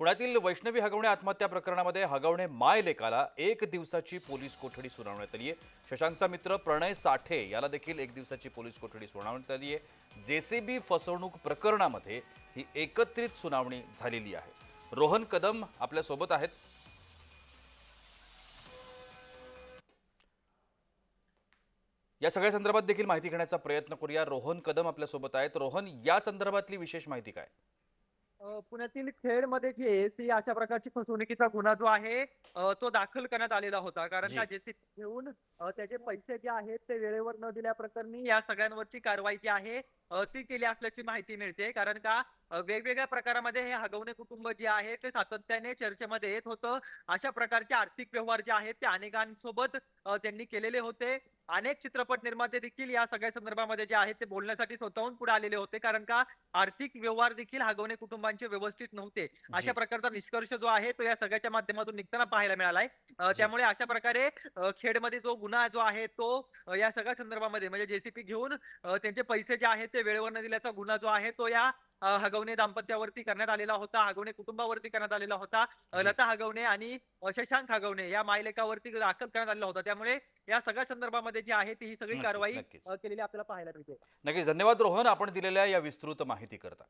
पुण्यातील वैष्णवी हगवणे आत्महत्या प्रकरणामध्ये हगवणे माय लेकाला एक दिवसाची पोलीस कोठडी सुनावण्यात आली आहे. शशांकचा मित्र प्रणय साठे याला देखील एक दिवसाची पोलीस कोठडी सुनावण्यात आली आहे. जेसीबी फसवणूक प्रकरणामध्ये ही एकत्रित सुनावणी झालेली आहे. रोहन कदम आपल्यासोबत आहेत. या सगळ्या संदर्भात देखील माहिती घेण्याचा प्रयत्न करूया. रोहन कदम आपल्यासोबत आहेत. रोहन या संदर्भातली विशेष माहिती काय? पुण्यातील खेडमध्ये जी एसी अशा प्रकारची फसवणुकीचा गुन्हा जो आहे अ, तो दाखल करण्यात आलेला होता. कारण जी. का जेसी घेऊन अ, त्याचे पैसे जे आहेत ते वेळेवर न दिल्याप्रकरणी या सगळ्यांवरची कारवाई जी आहे अ, ती केली असल्याची माहिती मिळते. कारण का अ, वेगवेगळ्या प्रकारामध्ये हे हगवणे कुटुंब जे आहे ते सातत्याने चर्चेमध्ये येत होतं. अशा प्रकारचे आर्थिक व्यवहार जे आहेत ते अनेकांसोबत अ, त्यांनी केलेले होते. अनेक चित्रपट निर्माते देखील या सगळ्या संदर्भामध्ये जे आहेत ते बोलण्यासाठी स्वतःहून पुढे आलेले होते कारण का आर्थिक व्यवहार देखील हगवणे कुटुंबांचे व्यवस्थित नव्हते. अशा प्रकारचा निष्कर्ष जो आहे तो या सगळ्याच्या माध्यमातून निघताना पाहायला मिळालाय. त्यामुळे अशा प्रकारे खेडमध्ये जो गुन्हा जो आहे तो या सगळ्या संदर्भामध्ये म्हणजे जेसीपी घेऊन त्यांचे पैसे जे आहेत ते वेळेवर न दिल्याचा गुन्हा जो आहे तो या हगवणे दाम्पत्यावरती करण्यात आलेला होता हगवणे कुटुंबावरती करण्यात आलेला होता. लता हगवणे आणि शशांक हगवणे या मायलेकावरती दाखल करण्यात आलेला होता. त्यामुळे या सगळ्या संदर्भामध्ये जी आहे ती ही सगळी कारवाई केलेली आपल्याला पाहायला मिळते. नक्कीच. धन्यवाद रोहन. आपण दिलेल्या या विस्तृत माहिती करता